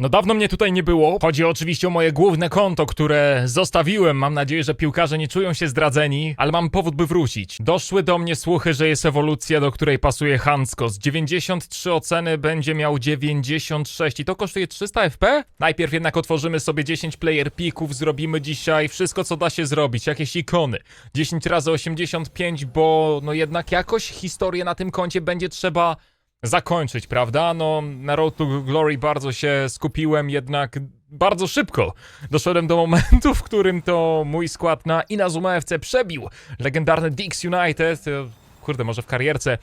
No dawno mnie tutaj nie było. Chodzi oczywiście o moje główne konto, które zostawiłem. Mam nadzieję, że piłkarze nie czują się zdradzeni, ale mam powód, by wrócić. Doszły do mnie słuchy, że jest ewolucja, do której pasuje Hansko. Z 93 oceny będzie miał 96 i to kosztuje 300 FP? Najpierw jednak otworzymy sobie 10 player pików, zrobimy dzisiaj wszystko, co da się zrobić, jakieś ikony. 10 razy 85, bo no jednak jakoś historię na tym koncie będzie trzeba zakończyć, prawda? No, na Road to Glory bardzo się skupiłem, jednak bardzo szybko doszedłem do momentu, w którym to mój skład na Inazuma FC przebił legendarny Dix United. E, Kurde, może w karierce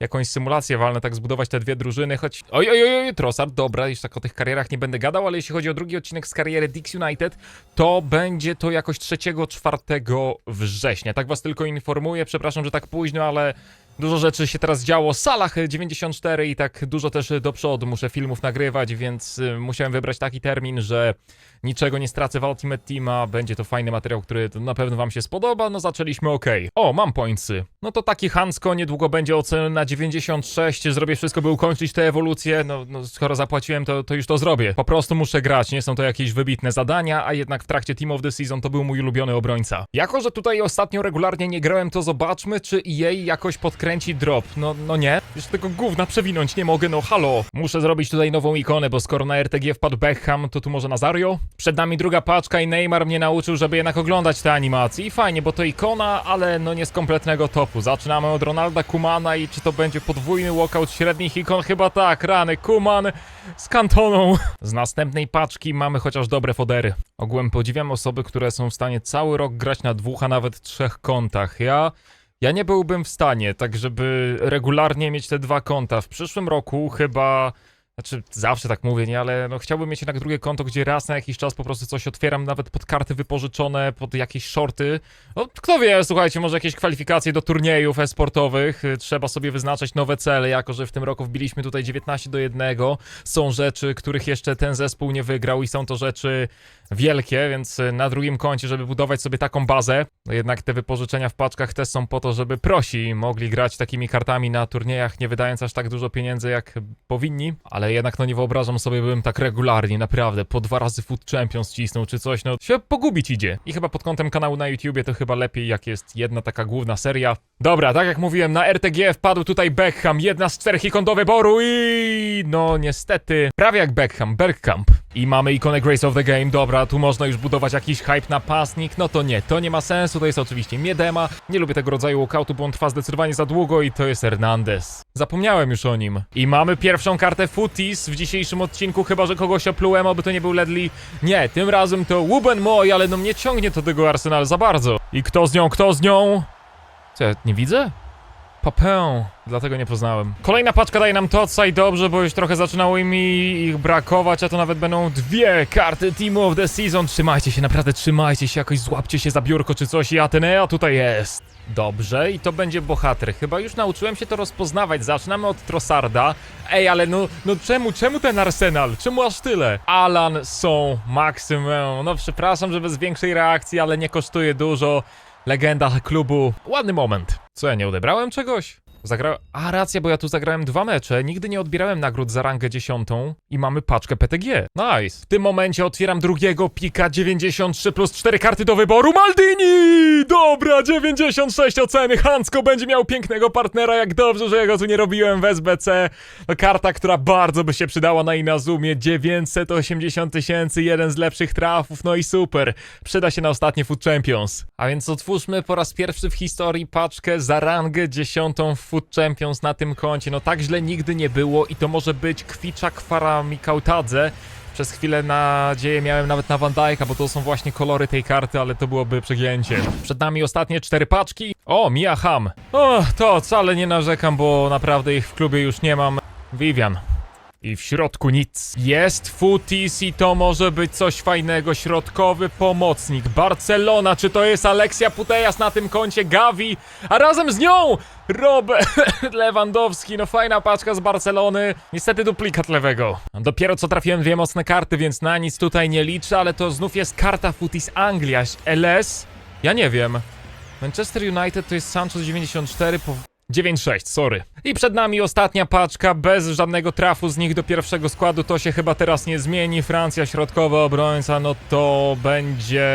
jakąś symulację walnę, tak zbudować te dwie drużyny, choć... Oj, oj, oj, oj, Trossard, dobra, już tak o tych karierach nie będę gadał, ale jeśli chodzi o drugi odcinek z kariery Dix United, to będzie to jakoś 3-4 września. Tak was tylko informuję, przepraszam, że tak późno, ale Dużo rzeczy się teraz działo. Salach 94 i tak dużo też do przodu muszę filmów nagrywać, więc y, musiałem wybrać taki termin, że niczego nie stracę w Ultimate Teama. Będzie to fajny materiał, który na pewno wam się spodoba. No zaczęliśmy ok. O, mam pointsy. No to taki Hansko niedługo będzie oceniony na 96. Zrobię wszystko, by ukończyć tę ewolucję. No, no skoro zapłaciłem, to, to już to zrobię. Po prostu muszę grać. Nie są to jakieś wybitne zadania, a jednak w trakcie Team of the Season to był mój ulubiony obrońca. Jako, że tutaj ostatnio regularnie nie grałem, to zobaczmy, czy EA jakoś podkręci drop. No, no nie. Już tego gówna przewinąć nie mogę, no halo. Muszę zrobić tutaj nową ikonę, bo skoro na RTG wpadł Beckham, to tu może Nazario? Przed nami druga paczka i Neymar mnie nauczył, żeby jednak oglądać te animacje. I fajnie, bo to ikona, ale no nie z kompletnego topu. Zaczynamy od Ronalda Kumana i czy to będzie podwójny walkout średnich ikon? Chyba tak, rany. Kuman z kantoną. Z następnej paczki mamy chociaż dobre fodery. Ogółem podziwiam osoby, które są w stanie cały rok grać na dwóch, a nawet trzech kontach. Ja... Ja nie byłbym w stanie, tak żeby regularnie mieć te dwa konta. W przyszłym roku chyba. Znaczy, zawsze tak mówię, nie, ale no chciałbym mieć jednak drugie konto, gdzie raz na jakiś czas po prostu coś otwieram, nawet pod karty wypożyczone, pod jakieś shorty. No, kto wie, słuchajcie, może jakieś kwalifikacje do turniejów e-sportowych. Trzeba sobie wyznaczać nowe cele, jako że w tym roku wbiliśmy tutaj 19 do 1. Są rzeczy, których jeszcze ten zespół nie wygrał i są to rzeczy wielkie, więc na drugim koncie, żeby budować sobie taką bazę, no jednak te wypożyczenia w paczkach też są po to, żeby prosi mogli grać takimi kartami na turniejach, nie wydając aż tak dużo pieniędzy, jak powinni, ale jednak no nie wyobrażam sobie, bym tak regularnie, naprawdę, po dwa razy Food Champions cisnął czy coś, no się pogubić idzie. I chyba pod kątem kanału na YouTubie to chyba lepiej, jak jest jedna taka główna seria. Dobra, tak jak mówiłem, na RTG wpadł tutaj Beckham, jedna z czterech ikon do wyboru i no niestety, prawie jak Beckham, Bergkamp. I mamy ikonę Grace of the Game, dobra, tu można już budować jakiś hype napastnik, no to nie, to nie ma sensu, to jest oczywiście Miedema, nie lubię tego rodzaju walkoutu, bo on trwa zdecydowanie za długo i to jest Hernandez. Zapomniałem już o nim. I mamy pierwszą kartę Footies w dzisiejszym odcinku, chyba że kogoś oplułem, oby to nie był Ledley. Nie, tym razem to Wuben Moy, ale no mnie ciągnie to tego Arsenal za bardzo. I kto z nią, kto z nią? Co, ja nie widzę? Papę, dlatego nie poznałem. Kolejna paczka daje nam to, co i dobrze, bo już trochę zaczynało mi ich brakować, a to nawet będą dwie karty Team of the Season. Trzymajcie się, naprawdę trzymajcie się, jakoś złapcie się za biurko czy coś i Atenea tutaj jest. Dobrze, i to będzie bohater. Chyba już nauczyłem się to rozpoznawać. Zaczynamy od Trossarda. Ej, ale no, no czemu, czemu ten Arsenal? Czemu aż tyle? Alan są Maximum. No przepraszam, że bez większej reakcji, ale nie kosztuje dużo. Legenda klubu. Ładny moment. Co, ja nie odebrałem czegoś? Zagrałem. A racja, bo ja tu zagrałem dwa mecze. Nigdy nie odbierałem nagród za rangę dziesiątą i mamy paczkę PTG. Nice. W tym momencie otwieram drugiego pika 93 plus 4 karty do wyboru. Maldini! Dobra, 96 oceny. Hansko będzie miał pięknego partnera. Jak dobrze, że ja go tu nie robiłem w SBC. Karta, która bardzo by się przydała na Inazumie. 980 tysięcy, jeden z lepszych trafów. No i super. Przyda się na ostatnie Food Champions. A więc otwórzmy po raz pierwszy w historii paczkę za rangę dziesiątą Food Champions na tym koncie. No tak źle nigdy nie było i to może być Kwicza Kwara Mikautadze. Przez chwilę nadzieję miałem nawet na Van Dijk'a, bo to są właśnie kolory tej karty, ale to byłoby przegięcie. Przed nami ostatnie cztery paczki. O, Mia Ham. O, to wcale nie narzekam, bo naprawdę ich w klubie już nie mam. Vivian. I w środku nic. Jest Futis i to może być coś fajnego. Środkowy pomocnik. Barcelona, czy to jest Aleksia Putejas na tym koncie? Gavi, a razem z nią Robert Lewandowski. No fajna paczka z Barcelony. Niestety duplikat lewego. Dopiero co trafiłem dwie mocne karty, więc na nic tutaj nie liczę, ale to znów jest karta Futis Anglia. LS? Ja nie wiem. Manchester United to jest Sancho z 94, po... 9-6, sorry. I przed nami ostatnia paczka, bez żadnego trafu z nich do pierwszego składu, to się chyba teraz nie zmieni. Francja, środkowy obrońca, no to będzie...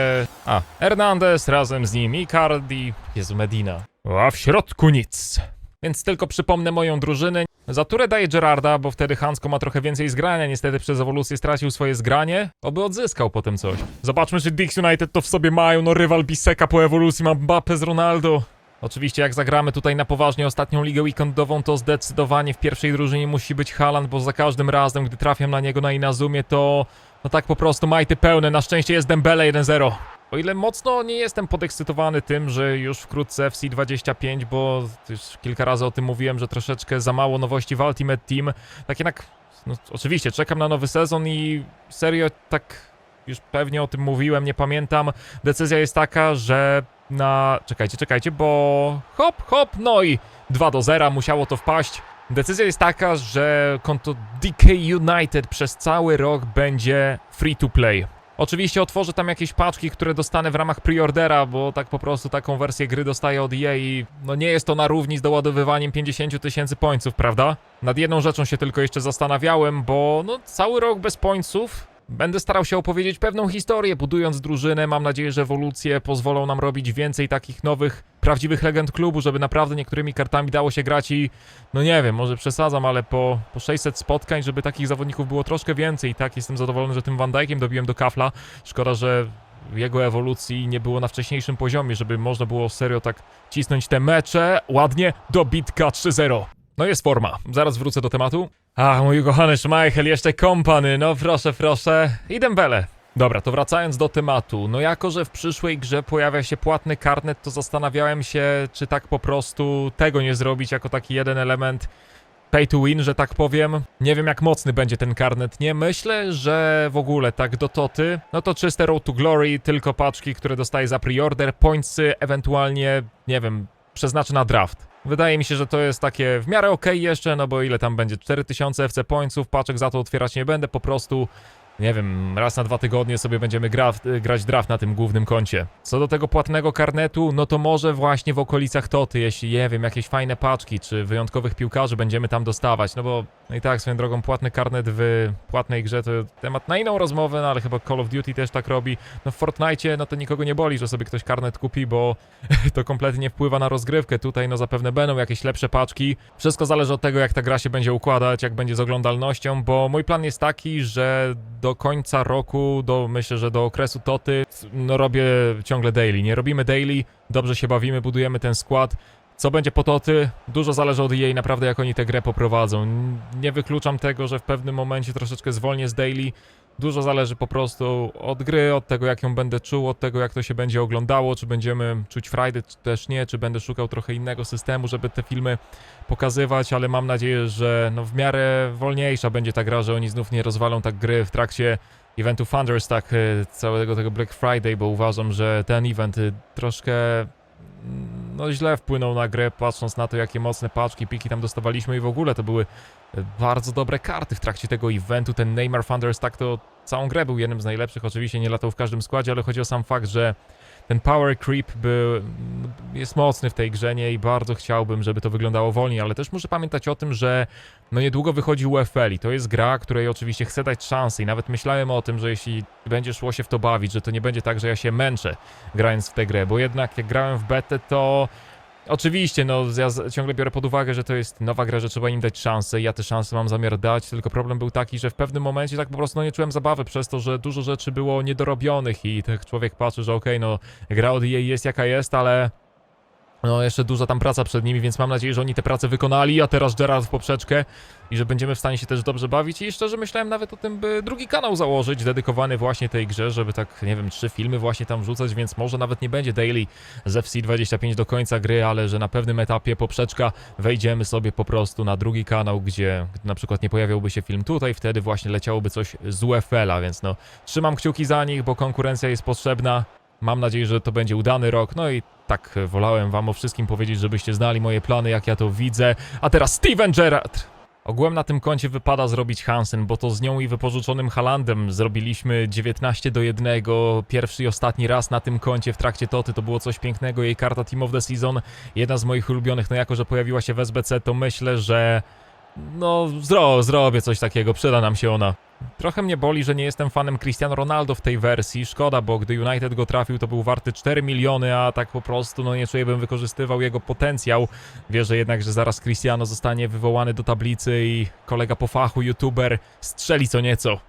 A, Hernandez razem z nim, Icardi, Jezu, Medina. A w środku nic. Więc tylko przypomnę moją drużynę. Za turę daję Gerarda, bo wtedy Hansko ma trochę więcej zgrania. Niestety przez ewolucję stracił swoje zgranie. Oby odzyskał potem coś. Zobaczmy, czy Dix United to w sobie mają. No rywal Biseka po ewolucji ma Mbappe z Ronaldo. Oczywiście jak zagramy tutaj na poważnie ostatnią ligę weekendową, to zdecydowanie w pierwszej drużynie musi być Haaland, bo za każdym razem, gdy trafiam na niego na Inazumie, to no tak po prostu majty pełne. Na szczęście jest Dembele 1-0. O ile mocno nie jestem podekscytowany tym, że już wkrótce FC25, bo już kilka razy o tym mówiłem, że troszeczkę za mało nowości w Ultimate Team. Tak jednak, no oczywiście, czekam na nowy sezon i serio tak już pewnie o tym mówiłem, nie pamiętam. Decyzja jest taka, że na... Czekajcie, czekajcie, bo hop, hop, no i 2 do 0, musiało to wpaść. Decyzja jest taka, że konto DK United przez cały rok będzie free to play. Oczywiście otworzę tam jakieś paczki, które dostanę w ramach preordera, bo tak po prostu taką wersję gry dostaję od EA i no nie jest to na równi z doładowywaniem 50 tysięcy pońców, prawda? Nad jedną rzeczą się tylko jeszcze zastanawiałem, bo no cały rok bez pońców Będę starał się opowiedzieć pewną historię, budując drużynę. Mam nadzieję, że ewolucje pozwolą nam robić więcej takich nowych, prawdziwych legend klubu, żeby naprawdę niektórymi kartami dało się grać i, no nie wiem, może przesadzam, ale po, po 600 spotkań, żeby takich zawodników było troszkę więcej. Tak jestem zadowolony, że tym Van Dijkiem dobiłem do kafla. Szkoda, że jego ewolucji nie było na wcześniejszym poziomie, żeby można było serio tak cisnąć te mecze. Ładnie, dobitka 3-0. No jest forma. Zaraz wrócę do tematu. Ach, mój kochany Schmeichel, jeszcze kompany, no proszę, proszę. I Dembele. Dobra, to wracając do tematu. No jako, że w przyszłej grze pojawia się płatny karnet, to zastanawiałem się, czy tak po prostu tego nie zrobić jako taki jeden element pay to win, że tak powiem. Nie wiem jak mocny będzie ten karnet, nie? Myślę, że w ogóle tak do toty, no to czyste road to glory, tylko paczki, które dostaję za preorder, pointsy, ewentualnie, nie wiem, przeznaczę na draft. Wydaje mi się, że to jest takie w miarę okej jeszcze, no bo ile tam będzie? 4000 FC pointsów, paczek za to otwierać nie będę, po prostu nie wiem, raz na dwa tygodnie sobie będziemy gra, grać draft na tym głównym koncie. Co do tego płatnego karnetu, no to może właśnie w okolicach Toty, jeśli nie wiem, jakieś fajne paczki czy wyjątkowych piłkarzy będziemy tam dostawać, no bo no i tak swoją drogą płatny karnet w płatnej grze to temat na inną rozmowę, no ale chyba Call of Duty też tak robi. No w Fortnite no to nikogo nie boli, że sobie ktoś karnet kupi, bo to kompletnie nie wpływa na rozgrywkę. Tutaj no zapewne będą jakieś lepsze paczki. Wszystko zależy od tego, jak ta gra się będzie układać, jak będzie z oglądalnością, bo mój plan jest taki, że do końca roku, do myślę, że do okresu Toty, no robię ciągle daily. Nie robimy daily, dobrze się bawimy, budujemy ten skład. Co będzie po Toty? Dużo zależy od jej naprawdę jak oni tę grę poprowadzą. Nie wykluczam tego, że w pewnym momencie troszeczkę zwolnię z daily. Dużo zależy po prostu od gry, od tego jak ją będę czuł, od tego jak to się będzie oglądało, czy będziemy czuć frajdę, czy też nie, czy będę szukał trochę innego systemu, żeby te filmy pokazywać, ale mam nadzieję, że no w miarę wolniejsza będzie ta gra, że oni znów nie rozwalą tak gry w trakcie eventu Thunderstack, y, całego tego Black Friday, bo uważam, że ten event y, troszkę no źle wpłynął na grę, patrząc na to, jakie mocne paczki, piki tam dostawaliśmy i w ogóle to były y, bardzo dobre karty w trakcie tego eventu. Ten Neymar Thunderstack to całą grę był jednym z najlepszych, oczywiście nie latał w każdym składzie, ale chodzi o sam fakt, że ten power creep był, jest mocny w tej grze nie? i bardzo chciałbym, żeby to wyglądało wolniej, ale też muszę pamiętać o tym, że no niedługo wychodzi UFL i to jest gra, której oczywiście chcę dać szansę i nawet myślałem o tym, że jeśli będzie szło się w to bawić, że to nie będzie tak, że ja się męczę grając w tę grę, bo jednak jak grałem w betę, to Oczywiście, no ja ciągle biorę pod uwagę, że to jest nowa gra, że trzeba im dać szansę. Ja te szanse mam zamiar dać, tylko problem był taki, że w pewnym momencie tak po prostu no, nie czułem zabawy przez to, że dużo rzeczy było niedorobionych i tak człowiek patrzy, że okej, no gra od EA jest jaka jest, ale no jeszcze duża tam praca przed nimi, więc mam nadzieję, że oni tę pracę wykonali, a teraz Gerard w poprzeczkę i że będziemy w stanie się też dobrze bawić i szczerze myślałem nawet o tym, by drugi kanał założyć, dedykowany właśnie tej grze, żeby tak, nie wiem, trzy filmy właśnie tam wrzucać, więc może nawet nie będzie daily z FC25 do końca gry, ale że na pewnym etapie poprzeczka wejdziemy sobie po prostu na drugi kanał, gdzie na przykład nie pojawiałby się film tutaj, wtedy właśnie leciałoby coś z UFL-a, więc no trzymam kciuki za nich, bo konkurencja jest potrzebna. Mam nadzieję, że to będzie udany rok. No i tak wolałem wam o wszystkim powiedzieć, żebyście znali moje plany, jak ja to widzę. A teraz Steven Gerrard. Ogółem na tym koncie wypada zrobić Hansen, bo to z nią i wypożyczonym Halandem zrobiliśmy 19 do 1, pierwszy i ostatni raz na tym koncie w trakcie Toty, to było coś pięknego, jej karta Team of the Season, jedna z moich ulubionych, no jako, że pojawiła się w SBC, to myślę, że no zro, zrobię coś takiego, przyda nam się ona. Trochę mnie boli, że nie jestem fanem Cristiano Ronaldo w tej wersji, szkoda, bo gdy United go trafił, to był warty 4 miliony, a tak po prostu, no nie czuję, bym wykorzystywał jego potencjał. Wierzę jednak, że zaraz Cristiano zostanie wywołany do tablicy i kolega po fachu, youtuber, strzeli co nieco.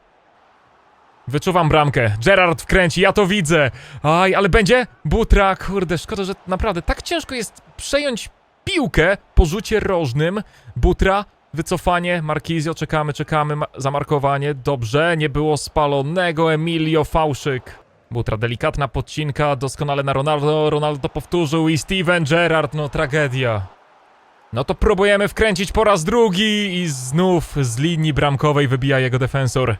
Wyczuwam bramkę. Gerard wkręci, ja to widzę. Aj, ale będzie? Butra, kurde, szkoda, że naprawdę tak ciężko jest przejąć piłkę po rzucie rożnym. Butra, wycofanie, Markizio, czekamy, czekamy, ma- zamarkowanie. Dobrze, nie było spalonego, Emilio Fałszyk. Butra, delikatna podcinka, doskonale na Ronaldo, Ronaldo powtórzył i Steven Gerrard, no tragedia. No to próbujemy wkręcić po raz drugi i znów z linii bramkowej wybija jego defensor.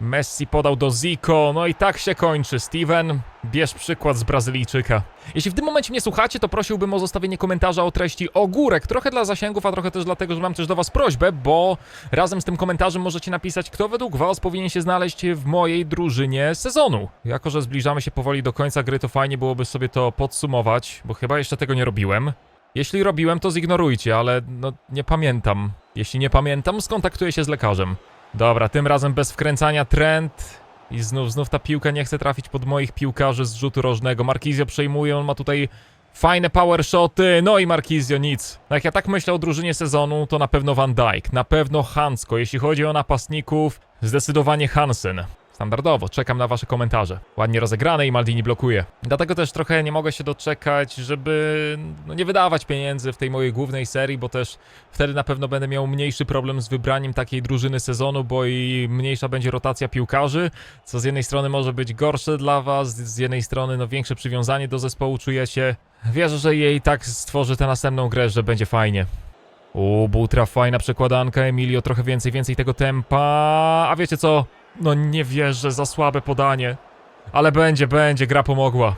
Messi podał do Zico, no i tak się kończy. Steven, bierz przykład z Brazylijczyka. Jeśli w tym momencie mnie słuchacie, to prosiłbym o zostawienie komentarza o treści ogórek. Trochę dla zasięgów, a trochę też dlatego, że mam też do was prośbę, bo razem z tym komentarzem możecie napisać, kto według was powinien się znaleźć w mojej drużynie sezonu. Jako, że zbliżamy się powoli do końca gry, to fajnie byłoby sobie to podsumować, bo chyba jeszcze tego nie robiłem. Jeśli robiłem, to zignorujcie, ale no nie pamiętam. Jeśli nie pamiętam, skontaktuję się z lekarzem. Dobra, tym razem bez wkręcania trend. I znów, znów ta piłka nie chce trafić pod moich piłkarzy z rzutu rożnego. Markizio przejmuje, on ma tutaj fajne power shoty. No i Markizio nic. No Jak ja tak myślę o drużynie sezonu, to na pewno Van Dijk, na pewno Hansko. Jeśli chodzi o napastników, zdecydowanie Hansen. Standardowo, czekam na wasze komentarze. Ładnie rozegrane i Maldini blokuje. Dlatego też trochę nie mogę się doczekać, żeby no, nie wydawać pieniędzy w tej mojej głównej serii, bo też wtedy na pewno będę miał mniejszy problem z wybraniem takiej drużyny sezonu, bo i mniejsza będzie rotacja piłkarzy, co z jednej strony może być gorsze dla was, z jednej strony no większe przywiązanie do zespołu czujecie. Wierzę, że jej tak stworzy tę następną grę, że będzie fajnie. U, Butra, fajna przekładanka, Emilio, trochę więcej, więcej tego tempa. A wiecie co? No nie wierzę, za słabe podanie. Ale będzie, będzie, gra pomogła.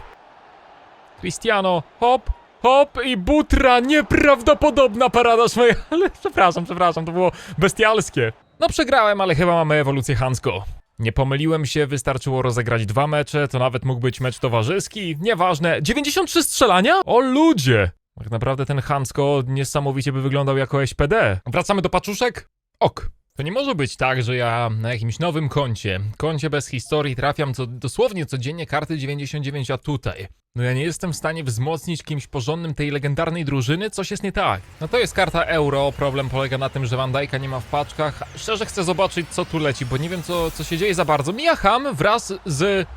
Cristiano, hop, hop i Butra, nieprawdopodobna parada swoja. Ale przepraszam, przepraszam, to było bestialskie. No przegrałem, ale chyba mamy ewolucję Hansko. Nie pomyliłem się, wystarczyło rozegrać dwa mecze, to nawet mógł być mecz towarzyski, nieważne. 93 strzelania? O ludzie! Tak naprawdę ten Hansko niesamowicie by wyglądał jako SPD. Wracamy do paczuszek? Ok. To nie może być tak, że ja na jakimś nowym koncie, koncie bez historii, trafiam co, dosłownie codziennie karty 99, a tutaj. No ja nie jestem w stanie wzmocnić kimś porządnym tej legendarnej drużyny, coś jest nie tak. No to jest karta euro, problem polega na tym, że Van nie ma w paczkach. Szczerze chcę zobaczyć co tu leci, bo nie wiem co, co się dzieje za bardzo. Mija Ham wraz z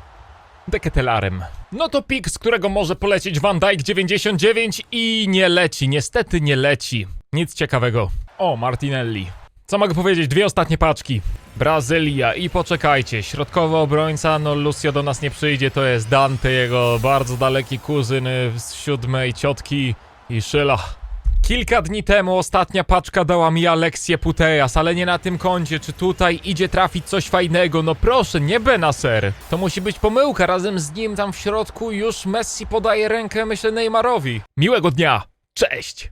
Deketelarem. No to pik, z którego może polecieć Van Dijk 99 i nie leci, niestety nie leci. Nic ciekawego. O, Martinelli. Co mogę powiedzieć? Dwie ostatnie paczki. Brazylia i poczekajcie, środkowy obrońca, no Lucio do nas nie przyjdzie, to jest Dante, jego bardzo daleki kuzyn y, z siódmej ciotki i Szyla. Kilka dni temu ostatnia paczka dała mi Aleksję Putejas, ale nie na tym koncie. Czy tutaj idzie trafić coś fajnego? No proszę, nie Benacer. To musi być pomyłka. Razem z nim tam w środku już Messi podaje rękę, myślę, Neymarowi. Miłego dnia. Cześć.